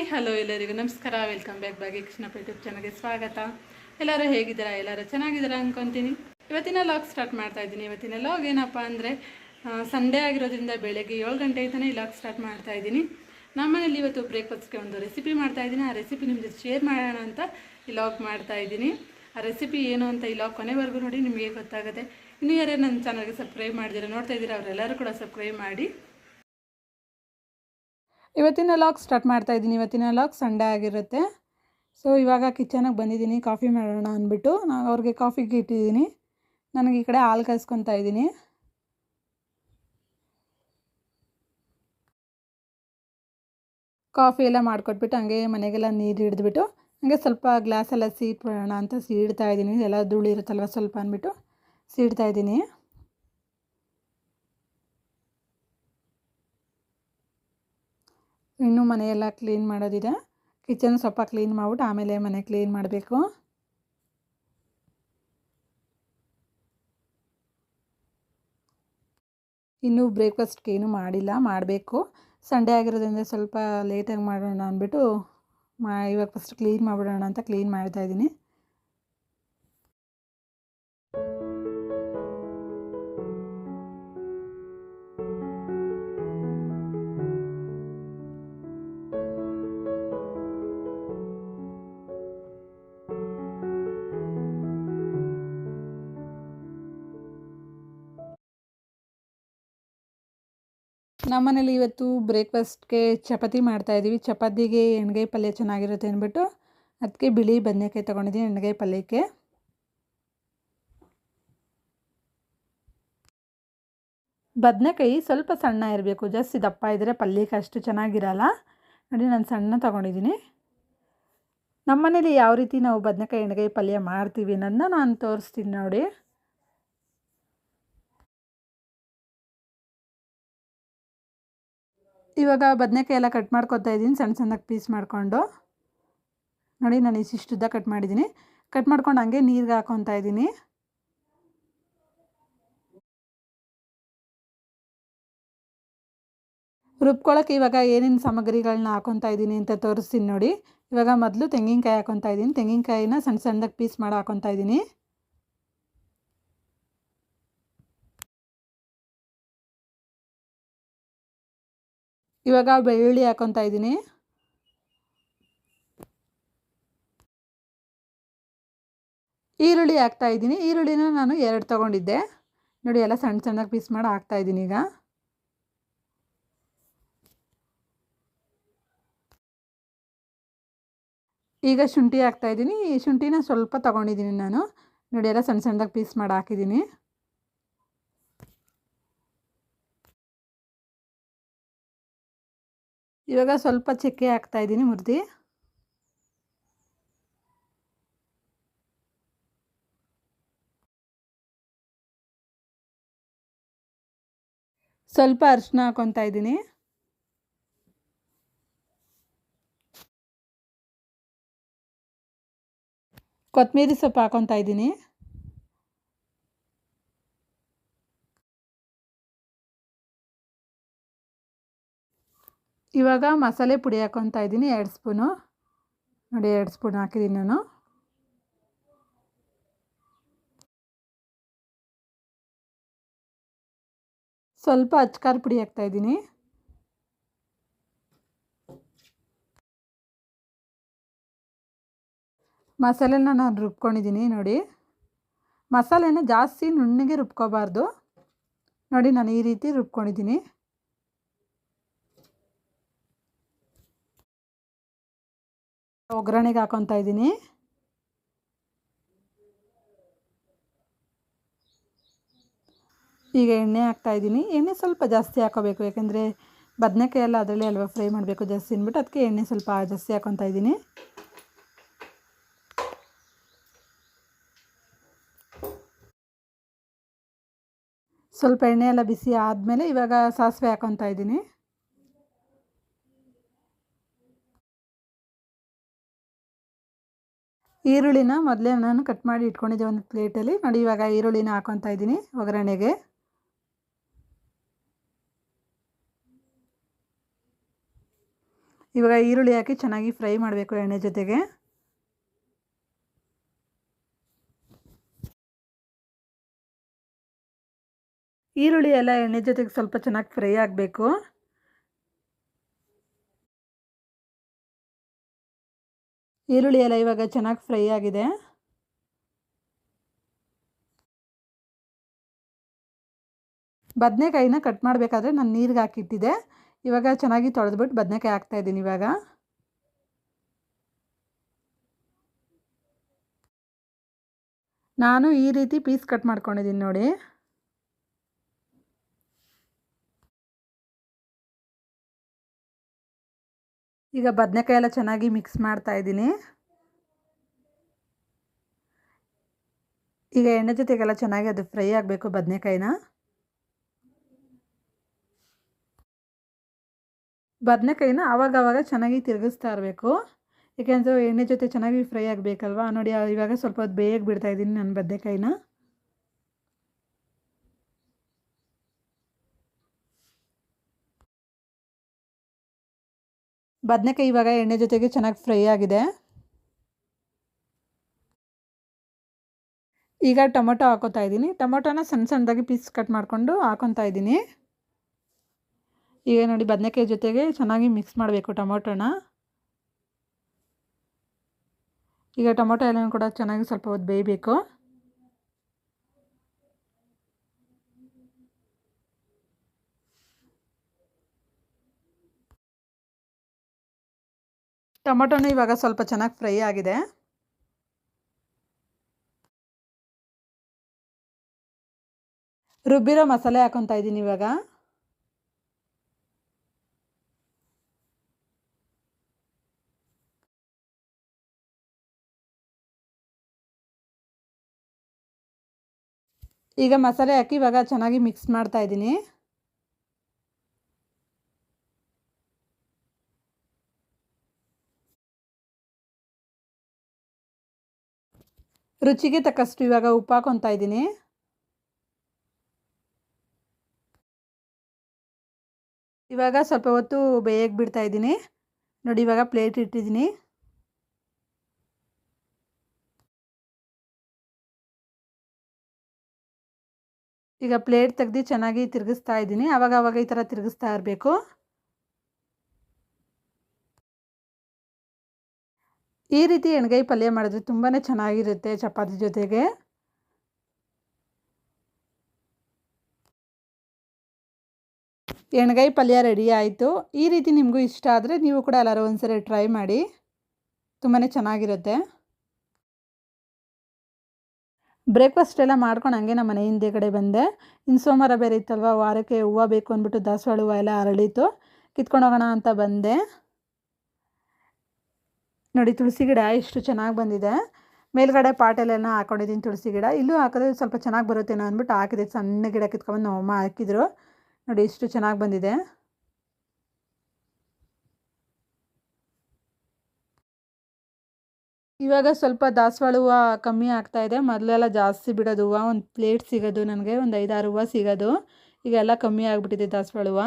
Hi, hello ಎಲ್ಲರಿಗೂ. ನಮಸ್ಕಾರ. Welcome back ಬಾಗಿ ಕೃಷ್ಣಪ್ಪ ಯೂಟ್ಯೂಬ್ ಚಾನಲ್ಗೆ ಸ್ವಾಗತ. ಎಲ್ಲರೂ ಹೇಗಿದ್ದೀರಾ? ಎಲ್ಲರೂ ಚೆನ್ನಾಗಿದ್ದೀರಾ ಅಂದ್ಕೊತೀನಿ ಇವತ್ತಿನ ಲಾಗ್ ಸ್ಟಾರ್ಟ್ ಮಾಡ್ತಾ ಇದ್ದೀನಿ. ಇವತ್ತಿನ ಲಾಗ್ ಏನಪ್ಪ ಅಂದರೆ ಸಂಡೇ ಆಗಿರೋದ್ರಿಂದ ಬೆಳಗ್ಗೆ ಏಳು ಗಂಟೆ ತನಕ ಈ ಲಾಗ್ ಸ್ಟಾರ್ಟ್ ಮಾಡ್ತಾ ಇದ್ದೀನಿ. ನಮ್ಮನೇಲಿ ಇವತ್ತು ಬ್ರೇಕ್ಫಾಸ್ಟ್ಗೆ ಒಂದು ರೆಸಿಪಿ ಮಾಡ್ತಾ ಇದ್ದೀನಿ. ಆ ರೆಸಿಪಿ ನಿಮ್ಮ ಜೊತೆ ಶೇರ್ ಮಾಡೋಣ ಅಂತ ಈ ಲಾಗ್ ಮಾಡ್ತಾ ಇದ್ದೀನಿ. ಆ ರೆಸಿಪಿ ಏನು ಅಂತ ಈ ಲಾಗ್ ಕೊನೆವರೆಗೂ ನೋಡಿ, ನಿಮಗೆ ಗೊತ್ತಾಗುತ್ತೆ. ಇನ್ನು ಯಾರೇ ನನ್ನ ಚಾನಲ್ಗೆ ಸಬ್ಸ್ಕ್ರೈಬ್ ಮಾಡಿದ್ದೀರಾ ನೋಡ್ತಾ ಇದ್ದೀರಾ, ಅವರೆಲ್ಲರೂ ಕೂಡ ಸಬ್ಸ್ಕ್ರೈಬ್ ಮಾಡಿ. ಇವತ್ತಿನ ಲಾಕ್ ಸ್ಟಾರ್ಟ್ ಮಾಡ್ತಾ ಇದ್ದೀನಿ. ಇವತ್ತಿನ ಲಾಗ್ ಸಂಡೇ ಆಗಿರುತ್ತೆ. ಸೊ ಇವಾಗ ಕಿಚನಿಗೆ ಬಂದಿದ್ದೀನಿ. ಕಾಫಿ ಮಾಡೋಣ ಅಂದ್ಬಿಟ್ಟು. ನಾನು ಅವ್ರಿಗೆ ಕಾಫಿಗೆ ಇಟ್ಟಿದ್ದೀನಿ. ನನಗೆ ಈ ಕಡೆ ಹಾಲು ಕಾಯಿಸ್ಕೊತಾ ಇದ್ದೀನಿ. ಕಾಫಿ ಎಲ್ಲ ಮಾಡಿಕೊಟ್ಬಿಟ್ಟು ಹಂಗೆ ಮನೆಗೆಲ್ಲ ನೀರು ಹಿಡಿದ್ಬಿಟ್ಟು ಹಂಗೆ ಸ್ವಲ್ಪ ಗ್ಲಾಸೆಲ್ಲ ಸೀಟ್ ಮಾಡೋಣ ಅಂತ ಸೀಡ್ತಾ ಇದ್ದೀನಿ. ಎಲ್ಲ ಧೂಳಿರುತ್ತಲ್ವ ಸ್ವಲ್ಪ ಅಂದ್ಬಿಟ್ಟು ಸೀಡ್ತಾ ಇದ್ದೀನಿ. ಇನ್ನೂ ಮನೆಯೆಲ್ಲ ಕ್ಲೀನ್ ಮಾಡೋದಿದೆ. ಕಿಚನ್ ಸ್ವಲ್ಪ ಕ್ಲೀನ್ ಮಾಡ್ಬಿಟ್ಟು ಆಮೇಲೆ ಮನೆ ಕ್ಲೀನ್ ಮಾಡಬೇಕು. ಇನ್ನೂ ಬ್ರೇಕ್ಫಾಸ್ಟ್ಗೆ ಏನೂ ಮಾಡಿಲ್ಲ, ಮಾಡಬೇಕು. ಸಂಡೇ ಆಗಿರೋದ್ರಿಂದ ಸ್ವಲ್ಪ ಲೇಟಾಗಿ ಮಾಡೋಣ ಅಂದ್ಬಿಟ್ಟು ಮಾ ಇವಾಗ ಫಸ್ಟ್ ಕ್ಲೀನ್ ಮಾಡಿಬಿಡೋಣ ಅಂತ ಕ್ಲೀನ್ ಮಾಡ್ತಾ ನಮ್ಮನೇಲಿ ಇವತ್ತು ಬ್ರೇಕ್ಫಾಸ್ಟ್ಗೆ ಚಪಾತಿ ಮಾಡ್ತಾಯಿದ್ದೀವಿ ಚಪಾತಿಗೆ ಎಣ್ಗಾಯಿ ಪಲ್ಯ ಚೆನ್ನಾಗಿರುತ್ತೆ ಅಂದ್ಬಿಟ್ಟು ಅದಕ್ಕೆ ಬಿಳಿ ಬದನೆಕಾಯಿ ತೊಗೊಂಡಿದ್ದೀನಿ ಎಣ್ಗಾಯಿ ಪಲ್ಯಕ್ಕೆ. ಬದನೆಕಾಯಿ ಸ್ವಲ್ಪ ಸಣ್ಣ ಇರಬೇಕು. ಜಾಸ್ತಿ ದಪ್ಪ ಇದ್ದರೆ ಪಲ್ಯಕ್ಕೆ ಅಷ್ಟು ಚೆನ್ನಾಗಿರಲ್ಲ. ನೋಡಿ, ನಾನು ಸಣ್ಣ ತೊಗೊಂಡಿದ್ದೀನಿ. ನಮ್ಮನೇಲಿ ಯಾವ ರೀತಿ ನಾವು ಬದನೆಕಾಯಿ, ಎಣ್ಗಾಯಿ ಪಲ್ಯ ಮಾಡ್ತೀವಿ ಅನ್ನೋದನ್ನ ನಾನು ತೋರಿಸ್ತೀನಿ ನೋಡಿ. ಇವಾಗ ಬದನೆಕಾಯಿ ಎಲ್ಲ ಕಟ್ ಮಾಡ್ಕೊತಾ ಇದ್ದೀನಿ, ಸಣ್ಣ ಸಣ್ಣಕ್ಕೆ ಪೀಸ್ ಮಾಡಿಕೊಂಡು. ನೋಡಿ ನಾನು ಇಷ್ಟಿಷ್ಟುದ್ದ ಕಟ್ ಮಾಡಿದ್ದೀನಿ. ಕಟ್ ಮಾಡ್ಕೊಂಡು ಹಂಗೆ ನೀರಿಗೆ ಹಾಕೊತಾ ಇದ್ದೀನಿ. ರುಬ್ಕೊಳ್ಳೋಕೆ ಇವಾಗ ಏನೇನು ಸಾಮಗ್ರಿಗಳನ್ನ ಹಾಕೊತಾ ಇದ್ದೀನಿ ಅಂತ ತೋರಿಸ್ತೀನಿ ನೋಡಿ. ಇವಾಗ ಮೊದಲು ತೆಂಗಿನಕಾಯಿ ಹಾಕೊತಾ ಇದ್ದೀನಿ. ತೆಂಗಿನಕಾಯಿನ ಸಣ್ಣ ಸಣ್ಣದಾಗಿ ಪೀಸ್ ಮಾಡಿ ಹಾಕೊತಾ ಇದ್ದೀನಿ. ಇವಾಗ ಬೆಳ್ಳುಳ್ಳಿ ಹಾಕೊತಾ ಇದ್ದೀನಿ. ಈರುಳ್ಳಿ ಹಾಕ್ತಾ ಇದ್ದೀನಿ. ಈರುಳ್ಳಿನ ನಾನು ಎರಡು ತೊಗೊಂಡಿದ್ದೆ. ನೋಡಿ ಎಲ್ಲ ಸಣ್ಣ ಸಣ್ಣಗೆ ಪೀಸ್ ಮಾಡಿ ಹಾಕ್ತಾ ಇದ್ದೀನಿ ಈಗ. ಈಗ ಶುಂಠಿ ಹಾಕ್ತಾ ಇದ್ದೀನಿ. ಶುಂಠಿನ ಸ್ವಲ್ಪ ತೊಗೊಂಡಿದ್ದೀನಿ ನಾನು. ನೋಡಿ ಎಲ್ಲ ಸಣ್ಣ ಸಣ್ಣದಾಗ ಪೀಸ್ ಮಾಡಿ ಹಾಕಿದ್ದೀನಿ. ಇವಾಗ ಸ್ವಲ್ಪ ಚಕ್ಕೆ ಹಾಕ್ತಾ ಇದ್ದೀನಿ ಮುರಿದಿ. ಸ್ವಲ್ಪ ಅರಿಶಿನ ಹಾಕೊತಾ ಇದ್ದೀನಿ. ಕೊತ್ತಂಬರಿ ಸೊಪ್ಪು ಹಾಕೊತಾ ಇದ್ದೀನಿ. ಇವಾಗ ಮಸಾಲೆ ಪುಡಿ ಹಾಕೊತ ಇದ್ದೀನಿ, ಎರಡು ಸ್ಪೂನು. ನೋಡಿ, ಎರಡು ಸ್ಪೂನ್ ಹಾಕಿದ್ದೀನಿ ನಾನು. ಸ್ವಲ್ಪ ಅಚ್ಕಾರ ಪುಡಿ ಹಾಕ್ತಾ ಇದ್ದೀನಿ. ಮಸಾಲೆನ ನಾನು ರುಬ್ಕೊಂಡಿದ್ದೀನಿ, ನೋಡಿ. ಮಸಾಲೆನ ಜಾಸ್ತಿ ನುಣ್ಣಗೆ ರುಬ್ಕೋಬಾರ್ದು. ನೋಡಿ, ನಾನು ಈ ರೀತಿ ರುಬ್ಕೊಂಡಿದ್ದೀನಿ. ಒಗ್ಗರಣೆಗೆ ಹಾಕೊತಾ ಇದ್ದೀನಿ. ಈಗ ಎಣ್ಣೆ ಹಾಕ್ತಾ ಇದ್ದೀನಿ. ಎಣ್ಣೆ ಸ್ವಲ್ಪ ಜಾಸ್ತಿ ಹಾಕೋಬೇಕು, ಯಾಕೆಂದರೆ ಬದನೆಕಾಯಿ ಎಲ್ಲ ಅದರಲ್ಲೇ ಅಲ್ವಾ ಫ್ರೈ ಮಾಡಬೇಕು ಜಾಸ್ತಿ ಅಂದ್ಬಿಟ್ಟು, ಅದಕ್ಕೆ ಎಣ್ಣೆ ಸ್ವಲ್ಪ ಜಾಸ್ತಿ ಹಾಕೊತಾ ಇದ್ದೀನಿ. ಸ್ವಲ್ಪ ಎಣ್ಣೆ ಎಲ್ಲ ಬಿಸಿ ಆದಮೇಲೆ ಇವಾಗ ಸಾಸಿವೆ ಹಾಕೊತಾ ಇದ್ದೀನಿ. ಈರುಳ್ಳಿನ ಮೊದಲೇ ನಾನು ಕಟ್ ಮಾಡಿ ಇಟ್ಕೊಂಡಿದ್ದೆ ಒಂದು ಪ್ಲೇಟಲ್ಲಿ ನೋಡಿ, ಇವಾಗ ಈರುಳ್ಳಿನ ಹಾಕೊತಾ ಇದ್ದೀನಿ ಒಗ್ಗರಣೆಗೆ. ಇವಾಗ ಈರುಳ್ಳಿ ಹಾಕಿ ಚೆನ್ನಾಗಿ ಫ್ರೈ ಮಾಡಬೇಕು ಎಣ್ಣೆ ಜೊತೆಗೆ. ಈರುಳ್ಳಿ ಎಲ್ಲ ಎಣ್ಣೆ ಜೊತೆಗೆ ಸ್ವಲ್ಪ ಚೆನ್ನಾಗಿ ಫ್ರೈ ಆಗಬೇಕು. ಈರುಳ್ಳಿ ಎಲ್ಲ ಇವಾಗ ಚೆನ್ನಾಗಿ ಫ್ರೈ ಆಗಿದೆ. ಬದನೆಕಾಯಿನ ಕಟ್ ಮಾಡಬೇಕಾದ್ರೆ ನಾನು ನೀರಿಗೆ ಹಾಕಿಟ್ಟಿದ್ದೆ. ಇವಾಗ ಚೆನ್ನಾಗಿ ತೊಳೆದ್ಬಿಟ್ಟು ಬದನೆಕಾಯಿ ಹಾಕ್ತಾಯಿದ್ದೀನಿ ಇವಾಗ. ನಾನು ಈ ರೀತಿ ಪೀಸ್ ಕಟ್ ಮಾಡ್ಕೊಂಡಿದ್ದೀನಿ ನೋಡಿ. ಈಗ ಬದನೆಕಾಯಿ ಎಲ್ಲ ಚೆನ್ನಾಗಿ ಮಿಕ್ಸ್ ಮಾಡ್ತಾ ಇದ್ದೀನಿ. ಈಗ ಎಣ್ಣೆ ಜೊತೆಗೆಲ್ಲ ಚೆನ್ನಾಗಿ ಅದು ಫ್ರೈ ಆಗಬೇಕು ಬದನೆಕಾಯಿನ. ಬದನೆಕಾಯಿನ ಆವಾಗವಾಗ ಚೆನ್ನಾಗಿ ತಿರುಗಿಸ್ತಾ ಇರಬೇಕು. ಏಕೆಂದರೆ ಎಣ್ಣೆ ಜೊತೆ ಚೆನ್ನಾಗಿ ಫ್ರೈ ಆಗಬೇಕಲ್ವಾ? ನೋಡಿ ಇವಾಗ ಸ್ವಲ್ಪ ಹೊತ್ತು ಬೇಯಕ್ಕೆ ಬಿಡ್ತಾ ಇದ್ದೀನಿ ನನ್ನ ಬದನೆಕಾಯಿನ. ಬದನೆಕಾಯಿ ಇವಾಗ ಎಣ್ಣೆ ಜೊತೆಗೆ ಚೆನ್ನಾಗಿ ಫ್ರೈ ಆಗಿದೆ. ಈಗ ಟೊಮೊಟೊ ಹಾಕೋತಾ ಇದ್ದೀನಿ. ಟೊಮೊಟೊನ ಸಣ್ಣ ಸಣ್ಣದಾಗಿ ಪೀಸ್ ಕಟ್ ಮಾಡಿಕೊಂಡು ಹಾಕೊತಾ ಇದ್ದೀನಿ. ಈಗ ನೋಡಿ ಬದನೆಕಾಯಿ ಜೊತೆಗೆ ಚೆನ್ನಾಗಿ ಮಿಕ್ಸ್ ಮಾಡಬೇಕು ಟೊಮೊಟೊನ. ಈಗ ಟೊಮೊಟೊ ಎಲ್ಲ ಕೂಡ ಚೆನ್ನಾಗಿ ಸ್ವಲ್ಪ ಹೊತ್ತು ಬೇಯಬೇಕು. ಟೊಮೊಟೊನು ಇವಾಗ ಸ್ವಲ್ಪ ಚೆನ್ನಾಗಿ ಫ್ರೈ ಆಗಿದೆ. ರುಬ್ಬಿರೋ ಮಸಾಲೆ ಹಾಕೊತಾ ಇದ್ದೀನಿ ಇವಾಗ. ಈಗ ಮಸಾಲೆ ಹಾಕಿ ಇವಾಗ ಚೆನ್ನಾಗಿ ಮಿಕ್ಸ್ ಮಾಡ್ತಾ ಇದ್ದೀನಿ ರುಚಿಗೆ ತಕ್ಕಷ್ಟು ಇವಾಗ ಉಪ್ಪು ಹಾಕೊತಾ ಇದ್ದೀನಿ. ಇವಾಗ ಸ್ವಲ್ಪ ಹೊತ್ತು ಬೇಯಕ್ಕೆ ಬಿಡ್ತಾ ಇದ್ದೀನಿ. ನೋಡಿ ಇವಾಗ ಪ್ಲೇಟ್ ಇಟ್ಟಿದ್ದೀನಿ. ಈಗ ಪ್ಲೇಟ್ ತೆಗ್ದು ಚೆನ್ನಾಗಿ ತಿರುಗಿಸ್ತಾ ಇದ್ದೀನಿ. ಆವಾಗ ಆವಾಗ ಈ ಥರ ತಿರುಗಿಸ್ತಾ ಇರಬೇಕು. ಈ ರೀತಿ ಎಣ್ಗಾಯಿ ಪಲ್ಯ ಮಾಡಿದ್ರೆ ತುಂಬಾ ಚೆನ್ನಾಗಿರುತ್ತೆ ಚಪಾತಿ ಜೊತೆಗೆ. ಎಣ್ಗಾಯಿ ಪಲ್ಯ ರೆಡಿ ಆಯಿತು. ಈ ರೀತಿ ನಿಮಗೂ ಇಷ್ಟ ಆದರೆ ನೀವು ಕೂಡ ಎಲ್ಲರೂ ಒಂದ್ಸರಿ ಟ್ರೈ ಮಾಡಿ. ತುಂಬಾ ಚೆನ್ನಾಗಿರುತ್ತೆ. ಬ್ರೇಕ್ಫಾಸ್ಟ್ ಎಲ್ಲ ಮಾಡ್ಕೊಂಡು ಹಂಗೆ ನಮ್ಮ ಮನೆ ಹಿಂದೆ ಕಡೆ ಬಂದೆ. ಇನ್ನು ಸೋಮವಾರ ಬೇರೆ ಇತ್ತಲ್ವ, ವಾರಕ್ಕೆ ಹೂವು ಬೇಕು ಅಂದ್ಬಿಟ್ಟು ದಾಸವಾಳ ಹೂವು ಎಲ್ಲ ಅರಳಿತು ಕಿತ್ಕೊಂಡು ಹೋಗೋಣ ಅಂತ ಬಂದೆ. ನೋಡಿ ತುಳಸಿ ಗಿಡ ಎಷ್ಟು ಚೆನ್ನಾಗಿ ಬಂದಿದೆ. ಮೇಲ್ಗಡೆ ಪಾಟೆಲೆಲ್ಲ ಹಾಕೊಂಡಿದ್ದೀನಿ ತುಳಸಿ ಗಿಡ. ಇಲ್ಲೂ ಹಾಕಿದ್ರೆ ಸ್ವಲ್ಪ ಚೆನ್ನಾಗಿ ಬರುತ್ತೇನೋ ಅಂದ್ಬಿಟ್ಟು ಹಾಕಿದೆ. ಸಣ್ಣ ಗಿಡ ಕಿತ್ಕೊಂಡು ನಮ್ಮಮ್ಮ ಹಾಕಿದ್ರು. ನೋಡಿ ಎಷ್ಟು ಚೆನ್ನಾಗಿ ಬಂದಿದೆ. ಇವಾಗ ಸ್ವಲ್ಪ ದಾಸವಾಳ ಹೂವು ಕಮ್ಮಿ ಆಗ್ತಾ ಇದೆ. ಮೊದಲೆಲ್ಲ ಜಾಸ್ತಿ ಬಿಡೋದು ಹೂವು. ಒಂದು ಪ್ಲೇಟ್ ಸಿಗೋದು ನನಗೆ. ಒಂದು ಐದಾರು ಹೂವು ಸಿಗೋದು. ಈಗೆಲ್ಲ ಕಮ್ಮಿ ಆಗಿಬಿಟ್ಟಿದೆ ದಾಸವಾಳ ಹೂವು.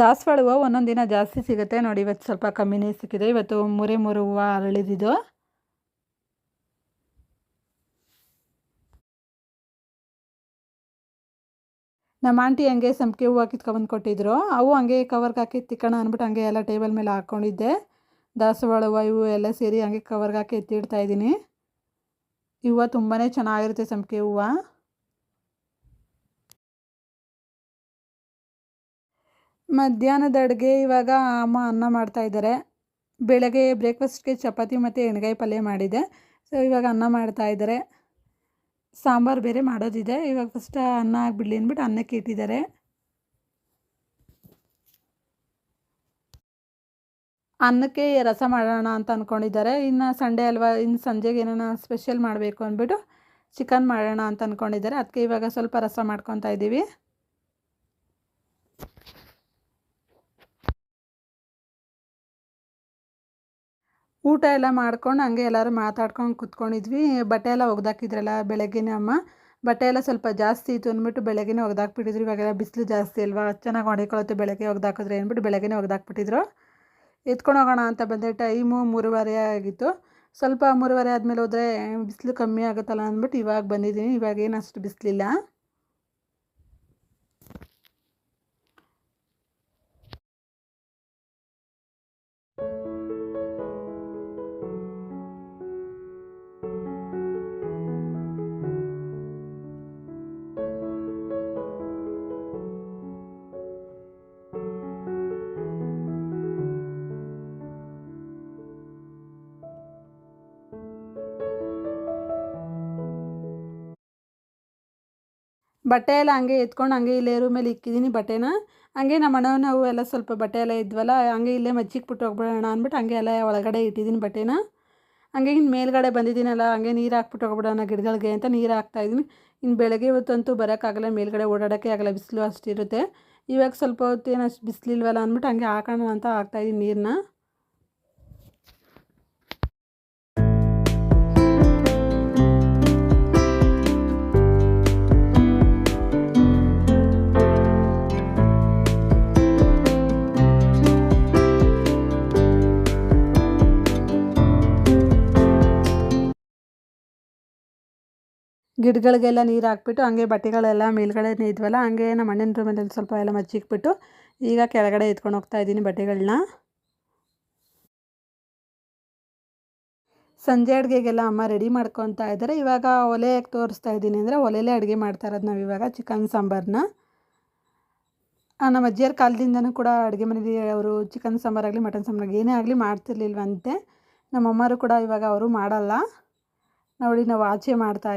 ದಾಸವಾಳ ಹೂವು ಒಂದೊಂದು ದಿನ ಜಾಸ್ತಿ ಸಿಗುತ್ತೆ ನೋಡಿ, ಇವತ್ತು ಸ್ವಲ್ಪ ಕಮ್ಮಿನೇ ಸಿಕ್ಕಿದೆ. ಇವತ್ತು ಮೂರೇ ಮೂರು ಹೂವು ಅರಳಿದಿದ್ದು. ನಮ್ಮ ಆಂಟಿ ಹಂಗೆ ಸಂಪಿಗೆ ಹೂವು ಕಿತ್ಕೊಬಂದು ಕೊಟ್ಟಿದ್ರು. ಅವು ಹಂಗೆ ಕವರ್ಗೆ ಹಾಕಿ ತಿಕ್ಕಣ ಅಂದ್ಬಿಟ್ಟು ಹಂಗೆ ಎಲ್ಲ ಟೇಬಲ್ ಮೇಲೆ ಹಾಕ್ಕೊಂಡಿದ್ದೆ ದಾಸವಾಳ ಹೂವು ಇವು ಎಲ್ಲ ಸೇರಿ ಹಂಗೆ ಕವರ್ಗೆ ಹಾಕಿ ಎತ್ತಿಡ್ತಾ ಇದ್ದೀನಿ. ಹೂವು ತುಂಬಾ ಚೆನ್ನಾಗಿರುತ್ತೆ ಸಂಪಿಗೆ ಹೂವು. ಮಧ್ಯಾಹ್ನದ ಅಡುಗೆ ಇವಾಗ ಅಮ್ಮ ಅನ್ನ ಮಾಡ್ತಾಯಿದ್ದಾರೆ ಬೆಳಗ್ಗೆ ಬ್ರೇಕ್ಫಾಸ್ಟ್ಗೆ ಚಪಾತಿ ಮತ್ತು ಎಣ್ಗಾಯಿ ಪಲ್ಯ ಮಾಡಿದೆ. ಸೊ ಇವಾಗ ಅನ್ನ ಮಾಡ್ತಾಯಿದ್ದಾರೆ ಸಾಂಬಾರು ಬೇರೆ ಮಾಡೋದಿದೆ. ಇವಾಗ ಫಸ್ಟ್ ಅನ್ನ ಆಗಿಬಿಡ್ಲಿ ಅಂದ್ಬಿಟ್ಟು ಅನ್ನಕ್ಕೆ ಇಟ್ಟಿದ್ದಾರೆ. ಅನ್ನಕ್ಕೆ ರಸ ಮಾಡೋಣ ಅಂತ ಅಂದ್ಕೊಂಡಿದ್ದಾರೆ ಇನ್ನು ಸಂಡೇ ಅಲ್ವಾ? ಇನ್ನು ಸಂಜೆಗೆ ಏನಾನ ಸ್ಪೆಷಲ್ ಮಾಡಬೇಕು ಅಂದ್ಬಿಟ್ಟು ಚಿಕನ್ ಮಾಡೋಣ ಅಂತ ಅಂದ್ಕೊಂಡಿದ್ದಾರೆ ಅದಕ್ಕೆ ಇವಾಗ ಸ್ವಲ್ಪ ರಸ ಮಾಡ್ಕೊತಾ ಇದ್ದೀವಿ. ಊಟ ಎಲ್ಲ ಮಾಡ್ಕೊಂಡು ಹಂಗೆ ಎಲ್ಲರೂ ಮಾತಾಡ್ಕೊಂಡು ಕುತ್ಕೊಂಡಿದ್ವಿ. ಬಟ್ಟೆ ಎಲ್ಲ ಒಗ್ದಾಕಿದ್ರಲ್ಲ ಬೆಳಗ್ಗೆನೇ ಅಮ್ಮ. ಬಟ್ಟೆ ಎಲ್ಲ ಸ್ವಲ್ಪ ಜಾಸ್ತಿ ಇತ್ತು ಅಂದ್ಬಿಟ್ಟು ಬೆಳಗ್ಗೆನೇ ಒಗ್ದಾಕ್ಬಿಟ್ಟಿದ್ರು. ಇವಾಗೆಲ್ಲ ಬಿಸಿಲು ಜಾಸ್ತಿ ಅಲ್ವಾ? ಚೆನ್ನಾಗಿ ಒಣಗಿಕೊಳ್ಳುತ್ತೆ ಬೆಳಗ್ಗೆ ಒಗ್ದಾಕಿದ್ರೆ ಅಂದ್ಬಿಟ್ಟು ಬೆಳಗ್ಗೆನೇ ಒಗ್ದಾಕ್ಬಿಟ್ಟಿದ್ರು. ಎತ್ಕೊಂಡು ಹೋಗೋಣ ಅಂತ ಬಂದೆ. ಟೈಮು ಮೂರುವರೆ ಆಗಿತ್ತು. ಸ್ವಲ್ಪ ಮೂರುವರೆ ಆದಮೇಲೆ ಹೋದರೆ ಬಿಸಿಲು ಕಮ್ಮಿ ಆಗುತ್ತಲ್ಲ ಅಂದ್ಬಿಟ್ಟು ಇವಾಗ ಬಂದಿದ್ದೀನಿ. ಇವಾಗ ಏನು ಅಷ್ಟು ಬಿಸಿಲಿಲ್ಲ. ಬಟ್ಟೆ ಎಲ್ಲ ಹಂಗೆ ಎತ್ಕೊಂಡು ಹಂಗೆ ಇಲ್ಲೇ ರೂಮಲ್ಲಿ ಮೇಲೆ ಇಕ್ಕಿದ್ದೀನಿ ಬಟ್ಟೆನ. ಹಂಗೆ ನಮ್ಮ ಅಣ್ಣ ನಾವು ಎಲ್ಲ ಸ್ವಲ್ಪ ಬಟ್ಟೆ ಎಲ್ಲ ಇದ್ವಲ್ಲ, ಹಂಗೆ ಇಲ್ಲೇ ಮಚ್ಚಿಕ್ಬಿಟ್ಟು ಹೋಗ್ಬಿಡೋಣ ಅಂದ್ಬಿಟ್ಟು ಹಂಗೆ ಎಲ್ಲ ಒಳಗಡೆ ಇಟ್ಟಿದ್ದೀನಿ ಬಟ್ಟೆನ. ಹಂಗೆ ಇನ್ನು ಮೇಲ್ಗಡೆ ಬಂದಿದ್ದೀನಲ್ಲ, ಹಂಗೆ ನೀರು ಹಾಕ್ಬಿಟ್ಟು ಹೋಗ್ಬಿಡೋಣ ಗಿಡಗಳಿಗೆ ಅಂತ ನೀರು ಹಾಕ್ತಾಯಿದ್ದೀನಿ ಇನ್ನು ಬೆಳಗ್ಗೆ ಹೊತ್ತಂತೂ ಬರೋಕ್ಕಾಗಲ್ಲ, ಮೇಲ್ಗಡೆ ಓಡಾಡೋಕ್ಕೆ ಆಗಲ್ಲ, ಬಿಸಿಲು ಅಷ್ಟಿರುತ್ತೆ ಇವಾಗ ಸ್ವಲ್ಪ ಹೊತ್ತು ಏನು ಅಷ್ಟು ಬಿಸಿಲಿಲ್ವಲ್ಲ ಅಂದ್ಬಿಟ್ಟು ಹಂಗೆ ಹಾಕೋಣ ಅಂತ ಹಾಕ್ತಾಯಿದ್ದೀನಿ ನೀರನ್ನ ಗಿಡಗಳಿಗೆಲ್ಲ ನೀರು ಹಾಕ್ಬಿಟ್ಟು, ಹಂಗೆ ಬಟ್ಟೆಗಳೆಲ್ಲ ಮೇಲ್ಗಡೆ ಇದ್ವಲ್ಲ, ಹಂಗೆ ನಮ್ಮ ಅಣ್ಣನ ರೂಮಲ್ಲಿ ಸ್ವಲ್ಪ ಎಲ್ಲ ಮಚ್ಚಿಕ್ಬಿಟ್ಟು ಈಗ ಕೆಳಗಡೆ ಎತ್ಕೊಂಡು ಹೋಗ್ತಾ ಇದ್ದೀನಿ ಬಟ್ಟೆಗಳನ್ನ ಸಂಜೆ ಅಡುಗೆಗೆಲ್ಲ ಅಮ್ಮ ರೆಡಿ ಮಾಡ್ಕೊತಾ ಇದ್ದಾರೆ ಇವಾಗ ಒಲೆ ತೋರಿಸ್ತಾ ಇದ್ದೀನಿ ಅಂದರೆ ಒಲೆಯಲ್ಲೇ ಅಡುಗೆ ಮಾಡ್ತಾ ಇರೋದು ನಾವು ಇವಾಗ, ಚಿಕನ್ ಸಾಂಬಾರನ್ನ ನಮ್ಮ ಅಜ್ಜಿಯರ ಕಾಲದಿಂದನೂ ಕೂಡ ಅಡುಗೆ ಮನೇಲಿ ಅವರು ಚಿಕನ್ ಸಾಂಬಾರಾಗಲಿ ಮಟನ್ ಸಾಂಬಾರಾಗಲಿ ಏನೇ ಆಗಲಿ ಮಾಡ್ತಿರ್ಲಿಲ್ವಂತೆ. ನಮ್ಮಮ್ಮರು ಕೂಡ ಇವಾಗ ಅವರು ಮಾಡಲ್ಲ. ನೋಡಿ, ನಾವು ಆಚೆ ಮಾಡ್ತಾ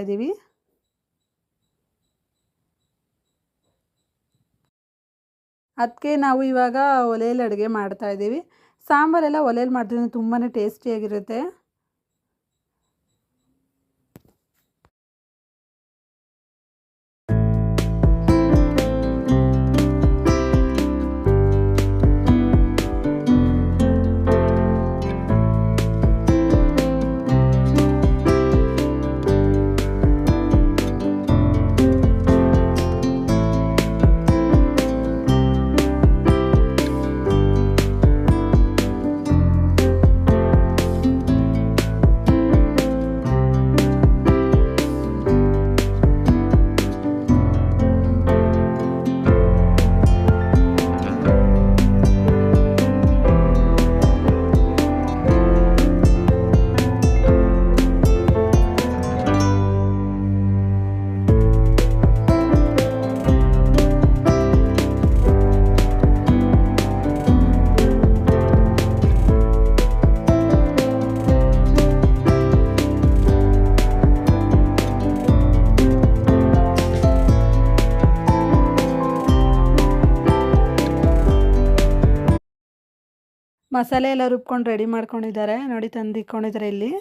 ಅದಕ್ಕೆ ನಾವು ಇವಾಗ ಒಲೆಯಲ್ಲಿ ಅಡುಗೆ ಮಾಡ್ತಾಯಿದ್ದೀವಿ ಸಾಂಬಾರೆಲ್ಲ ಒಲೆಯಲ್ಲಿ ಮಾಡಿದ್ರೆ ತುಂಬಾ ಟೇಸ್ಟಿಯಾಗಿರುತ್ತೆ. ಮಸಾಲೆ ಎಲ್ಲ ರುಬ್ಕೊಂಡು ರೆಡಿ ಮಾಡ್ಕೊಂಡಿದ್ದಾರೆ. ನೋಡಿ ತಂದು ಇಟ್ಕೊಂಡಿದ್ದಾರೆ ಇಲ್ಲಿ.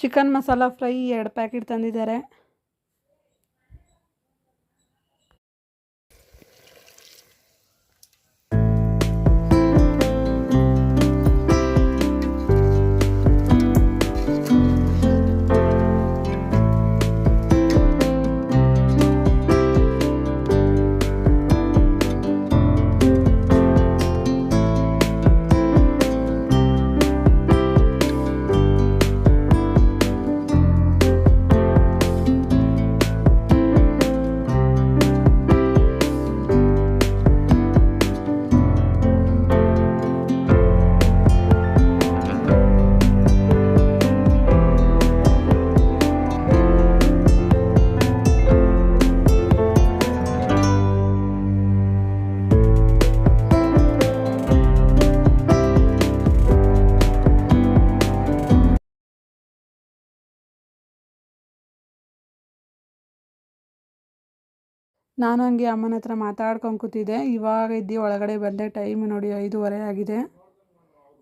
ಚಿಕನ್ ಮಸಾಲ ಫ್ರೈ ಎರಡು ಪ್ಯಾಕೆಟ್ ತಂದಿದ್ದಾರೆ. ನಾನು ಹಂಗೆ ಅಮ್ಮನ ಹತ್ರ ಮಾತಾಡ್ಕೊಂಡು ಕೂತಿದ್ದೆ. ಇವಾಗ ಇದ್ದು, ಒಳಗಡೆ ಬಂದೆ. ಟೈಮ್ ನೋಡಿ ಐದೂವರೆ ಆಗಿದೆ.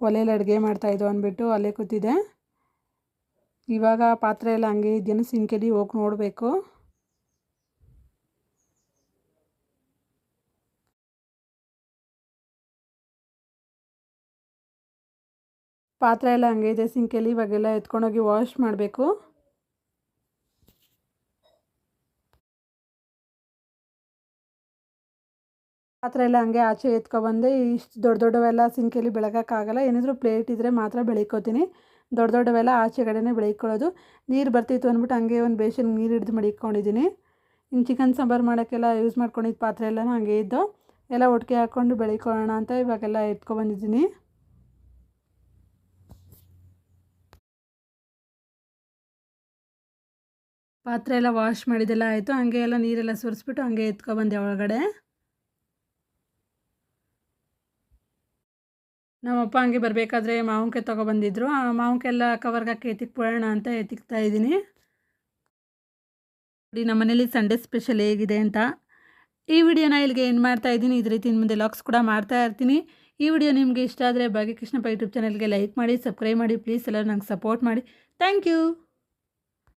ಒಲೆಯಲ್ಲಿ ಅಡುಗೆ ಮಾಡ್ತಾಯಿದ್ದು ಅಂದ್ಬಿಟ್ಟು ಅಲ್ಲೇ ಕೂತಿದ್ದೆ. ಇವಾಗ ಪಾತ್ರೆ ಎಲ್ಲ ಹಂಗೆ ಇದ್ದೇನು? ಸಿಂಕೆಲಿ ಹೋಗಿ ನೋಡಬೇಕು. ಪಾತ್ರೆ ಎಲ್ಲ ಹಂಗೆ ಇದೆ. ಸಿಂಕೆಲಿ ಇವಾಗೆಲ್ಲ ಎತ್ಕೊಂಡೋಗಿ ವಾಶ್ ಮಾಡಬೇಕು. ಪಾತ್ರೆ ಎಲ್ಲ ಹಂಗೆ ಆಚೆ ಎತ್ಕೊಬಂದೆ ಇಷ್ಟು ದೊಡ್ಡ ದೊಡ್ಡವೆಲ್ಲ ಸಿಂಕಿಯಲ್ಲಿ ಬೆಳಗೋಕ್ಕಾಗಲ್ಲ. ಏನಾದರೂ ಪ್ಲೇಟ್ ಇದ್ದರೆ ಮಾತ್ರ ಬೆಳಿಕೋತೀನಿ. ದೊಡ್ಡ ದೊಡ್ಡವೆಲ್ಲ ಆಚೆ ಆಚೆಗಡೆನೇ ಬೆಳಿಕೊಳ್ಳೋದು. ನೀರು ಬರ್ತಿತ್ತು ಅಂದ್ಬಿಟ್ಟು ಹಂಗೆ ಒಂದು ಬೇಷನ್ ನೀರು ಹಿಡಿದು ಮಡಿಕೊಂಡಿದ್ದೀನಿ. ಇನ್ನು ಚಿಕನ್ ಸಾಂಬಾರು ಮಾಡೋಕ್ಕೆಲ್ಲ ಯೂಸ್ ಮಾಡ್ಕೊಂಡಿದ್ದ ಪಾತ್ರೆ ಎಲ್ಲ ಹಂಗೆ ಇದ್ದು ಎಲ್ಲ ಒಟ್ಟಿಗೆ ಹಾಕ್ಕೊಂಡು ಬೆಳಿಕೊಳ್ಳೋಣ ಅಂತ ಇವಾಗೆಲ್ಲ ಎತ್ಕೊಬಂದಿದ್ದೀನಿ. ಪಾತ್ರೆ ಎಲ್ಲ ವಾಶ್ ಮಾಡಿದೆಲ್ಲ ಆಯಿತು. ಹಂಗೆ ಎಲ್ಲ ನೀರೆಲ್ಲ ಸುರಿಸ್ಬಿಟ್ಟು ಹಂಗೆ ಎತ್ಕೊಬಂದೆ ಒಳಗಡೆ. ನಮ್ಮಪ್ಪ ಹಂಗೆ ಬರಬೇಕಾದ್ರೆ ಮಾವಿನಕಾಯಿ ತೊಗೊಬಂದಿದ್ರು ಆ ಮಾವಿನಕಾಯೆಲ್ಲ ಕವರ್ಗೆ ಹಾಕಿ ಎತ್ತಿಕ್ಬಿಡೋಣ ಅಂತ ಎತ್ತಿಕ್ತಾ ಇದ್ದೀನಿ. ನೋಡಿ, ನಮ್ಮ ಮನೇಲಿ ಸಂಡೇ ಸ್ಪೆಷಲ್ ಹೇಗಿದೆ ಅಂತ. ಈ ವಿಡಿಯೋನ ಇಲ್ಲಿಗೆ ಏನು ಮಾಡ್ತಾ ಇದ್ದೀನಿ. ಇದೇ ರೀತಿ ಮುಂದೆ ಲಾಕ್ಸ್ ಕೂಡ ಮಾಡ್ತಾ ಇರ್ತೀನಿ. ಈ ವಿಡಿಯೋ ನಿಮಗೆ ಇಷ್ಟ ಆದರೆ ಭಾಗ್ಯಕೃಷ್ಣಪ್ಪ ಯೂಟ್ಯೂಬ್ ಚಾನಲ್ಗೆ ಲೈಕ್ ಮಾಡಿ ಸಬ್ಸ್ಕ್ರೈಬ್ ಮಾಡಿ ಪ್ಲೀಸ್ ಎಲ್ಲ ನಂಗೆ ಸಪೋರ್ಟ್ ಮಾಡಿ. Thank you